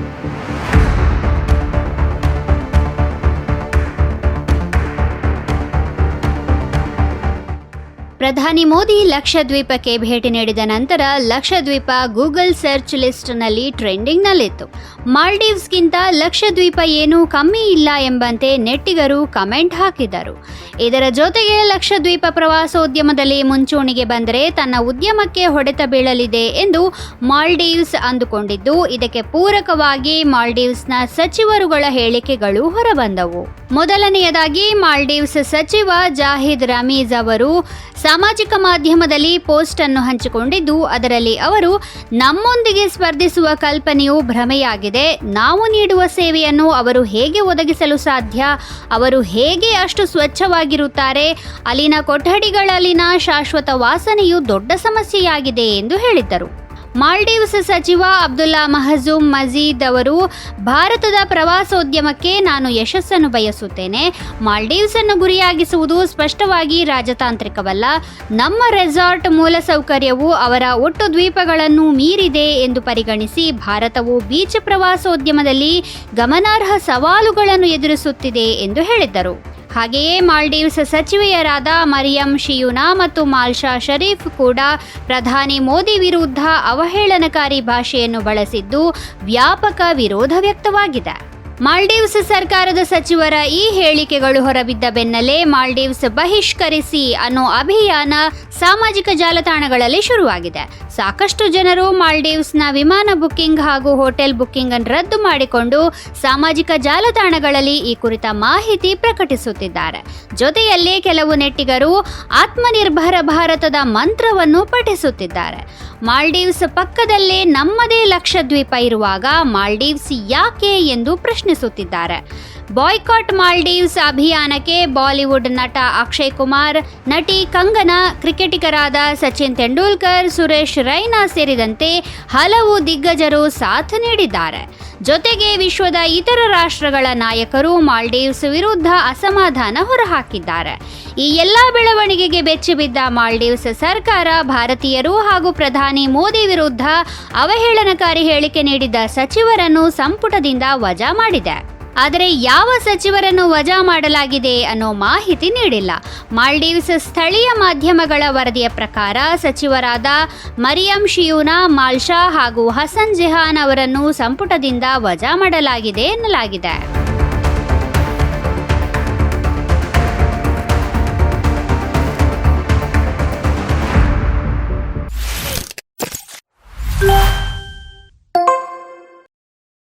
thank you ಪ್ರಧಾನಿ ಮೋದಿ ಲಕ್ಷದ್ವೀಪಕ್ಕೆ ಭೇಟಿ ನೀಡಿದ ನಂತರ ಲಕ್ಷದ್ವೀಪ ಗೂಗಲ್ ಸರ್ಚ್ ಲಿಸ್ಟ್ನಲ್ಲಿ ಟ್ರೆಂಡಿಂಗ್ನಲ್ಲಿತ್ತು. ಮಾಲ್ಡೀವ್ಸ್ಗಿಂತ ಲಕ್ಷದ್ವೀಪ ಏನೂ ಕಮ್ಮಿ ಇಲ್ಲ ಎಂಬಂತೆ ನೆಟ್ಟಿಗರು ಕಮೆಂಟ್ ಹಾಕಿದರು ಇದರ ಜೊತೆಗೆ ಲಕ್ಷದ್ವೀಪ ಪ್ರವಾಸೋದ್ಯಮದಲ್ಲಿ ಮುಂಚೂಣಿಗೆ ಬಂದರೆ ತನ್ನ ಉದ್ಯಮಕ್ಕೆ ಹೊಡೆತ ಬೀಳಲಿದೆ ಎಂದು ಮಾಲ್ಡೀವ್ಸ್ ಅಂದುಕೊಂಡಿದ್ದು, ಇದಕ್ಕೆ ಪೂರಕವಾಗಿ ಮಾಲ್ಡೀವ್ಸ್ನ ಸಚಿವರುಗಳ ಹೇಳಿಕೆಗಳು ಹೊರಬಂದವು. ಮೊದಲನೆಯದಾಗಿ ಮಾಲ್ಡೀವ್ಸ್ ಸಚಿವ ಜಾಹಿದ್ ರಮೀಜ್ ಅವರು ಸಾಮಾಜಿಕ ಮಾಧ್ಯಮದಲ್ಲಿ ಪೋಸ್ಟ್ ಅನ್ನು ಹಂಚಿಕೊಂಡಿದ್ದು, ಅದರಲ್ಲಿ ಅವರು, ನಮ್ಮೊಂದಿಗೆ ಸ್ಪರ್ಧಿಸುವ ಕಲ್ಪನೆಯು ಭ್ರಮೆಯಾಗಿದೆ. ನಾವು ನೀಡುವ ಸೇವೆಯನ್ನು ಅವರು ಹೇಗೆ ಒದಗಿಸಲು ಸಾಧ್ಯ? ಅವರು ಹೇಗೆ ಅಷ್ಟು ಸ್ವಚ್ಛವಾಗಿರುತ್ತಾರೆ? ಅಲ್ಲಿನ ಕೊಠಡಿಗಳಲ್ಲಿನ ಶಾಶ್ವತ ವಾಸನೆಯು ದೊಡ್ಡ ಸಮಸ್ಯೆಯಾಗಿದೆ ಎಂದು ಹೇಳಿದ್ದರು. ಮಾಲ್ಡೀವ್ಸ್ ಸಚಿವ ಅಬ್ದುಲ್ಲಾ ಮಹಜೂಮ್ ಮಜೀದ್ ಅವರು, ಭಾರತದ ಪ್ರವಾಸೋದ್ಯಮಕ್ಕೆ ನಾನು ಯಶಸ್ಸನ್ನು ಬಯಸುತ್ತೇನೆ. ಮಾಲ್ಡೀವ್ಸ್ ಅನ್ನು ಗುರಿಯಾಗಿಸುವುದು ಸ್ಪಷ್ಟವಾಗಿ ರಾಜತಾಂತ್ರಿಕವಲ್ಲ. ನಮ್ಮ ರೆಸಾರ್ಟ್ ಮೂಲಸೌಕರ್ಯವು ಅವರ ಒಟ್ಟು ದ್ವೀಪಗಳನ್ನು ಮೀರಿದೆ ಎಂದು ಪರಿಗಣಿಸಿ ಭಾರತವು ಬೀಚ್ ಪ್ರವಾಸೋದ್ಯಮದಲ್ಲಿ ಗಮನಾರ್ಹ ಸವಾಲುಗಳನ್ನು ಎದುರಿಸುತ್ತಿದೆ ಎಂದು ಹೇಳಿದ್ದರು. ಹಾಗೆಯೇ ಮಾಲ್ಡೀವ್ಸ್ ಸಚಿವೆಯರಾದ ಮರಿಯಂ ಶಿಯುನಾ ಮತ್ತು ಮಾಲ್ಶಾ ಶರೀಫ್ ಕೂಡ ಪ್ರಧಾನಿ ಮೋದಿ ವಿರುದ್ಧ ಅವಹೇಳನಕಾರಿ ಭಾಷೆಯನ್ನು ಬಳಸಿದ್ದು ವ್ಯಾಪಕ ವಿರೋಧ ವ್ಯಕ್ತವಾಗಿದೆ. ಮಾಲ್ಡೀವ್ಸ್ ಸರ್ಕಾರದ ಸಚಿವರ ಈ ಹೇಳಿಕೆಗಳು ಹೊರಬಿದ್ದ ಬೆನ್ನಲ್ಲೇ ಮಾಲ್ಡೀವ್ಸ್ ಬಹಿಷ್ಕರಿಸಿ ಅನ್ನೋ ಅಭಿಯಾನ ಸಾಮಾಜಿಕ ಜಾಲತಾಣಗಳಲ್ಲಿ ಶುರುವಾಗಿದೆ. ಸಾಕಷ್ಟು ಜನರು ಮಾಲ್ಡೀವ್ಸ್ನ ವಿಮಾನ ಬುಕ್ಕಿಂಗ್ ಹಾಗೂ ಹೋಟೆಲ್ ಬುಕ್ಕಿಂಗ್ ಅನ್ನು ರದ್ದು ಮಾಡಿಕೊಂಡು ಸಾಮಾಜಿಕ ಜಾಲತಾಣಗಳಲ್ಲಿ ಈ ಕುರಿತ ಮಾಹಿತಿ ಪ್ರಕಟಿಸುತ್ತಿದ್ದಾರೆ. ಜೊತೆಯಲ್ಲಿ ಕೆಲವು ನೆಟ್ಟಿಗರು ಆತ್ಮನಿರ್ಭರ ಭಾರತದ ಮಂತ್ರವನ್ನು ಪಠಿಸುತ್ತಿದ್ದಾರೆ. ಮಾಲ್ಡೀವ್ಸ್ ಪಕ್ಕದಲ್ಲೇ ನಮ್ಮದೇ ಲಕ್ಷದ್ವೀಪ ಇರುವಾಗ ಮಾಲ್ಡೀವ್ಸ್ ಯಾಕೆ ಎಂದು ಪ್ರಶ್ನಿಸುತ್ತಿದ್ದಾರೆ. ಬಾಯ್ಕಾಟ್ ಮಾಲ್ಡೀವ್ಸ್ ಅಭಿಯಾನಕ್ಕೆ ಬಾಲಿವುಡ್ ನಟ ಅಕ್ಷಯ್ ಕುಮಾರ್, ನಟಿ ಕಂಗನಾ, ಕ್ರಿಕೆಟಿಗರಾದ ಸಚಿನ್ ತೆಂಡೂಲ್ಕರ್, ಸುರೇಶ್ ರೈನಾ ಸೇರಿದಂತೆ ಹಲವು ದಿಗ್ಗಜರು ಸಾಥ್ ನೀಡಿದ್ದಾರೆ. ಜೊತೆಗೆ ವಿಶ್ವದ ಇತರ ರಾಷ್ಟ್ರಗಳ ನಾಯಕರು ಮಾಲ್ಡೀವ್ಸ್ ವಿರುದ್ಧ ಅಸಮಾಧಾನ ಹೊರಹಾಕಿದ್ದಾರೆ. ಈ ಎಲ್ಲ ಬೆಳವಣಿಗೆಗೆ ಬೆಚ್ಚಿಬಿದ್ದ ಮಾಲ್ಡೀವ್ಸ್ ಸರ್ಕಾರ ಭಾರತೀಯರು ಹಾಗೂ ಪ್ರಧಾನಿ ಮೋದಿ ವಿರುದ್ಧ ಅವಹೇಳನಕಾರಿ ಹೇಳಿಕೆ ನೀಡಿದ್ದ ಸಚಿವರನ್ನು ಸಂಪುಟದಿಂದ ವಜಾ ಮಾಡಿದೆ. ಆದರೆ ಯಾವ ಸಚಿವರನ್ನು ವಜಾ ಮಾಡಲಾಗಿದೆ ಅನ್ನೋ ಮಾಹಿತಿ ನೀಡಿಲ್ಲ. ಮಾಲ್ಡೀವ್ಸ್ ಸ್ಥಳೀಯ ಮಾಧ್ಯಮಗಳ ವರದಿಯ ಪ್ರಕಾರ ಸಚಿವರಾದ ಮರಿಯಂ ಶಿಯೂನಾ, ಮಾಲ್ಶಾ ಹಾಗೂ ಹಸನ್ ಜೆಹಾನ್ ಅವರನ್ನು ಸಂಪುಟದಿಂದ ವಜಾ ಮಾಡಲಾಗಿದೆ ಎನ್ನಲಾಗಿದೆ.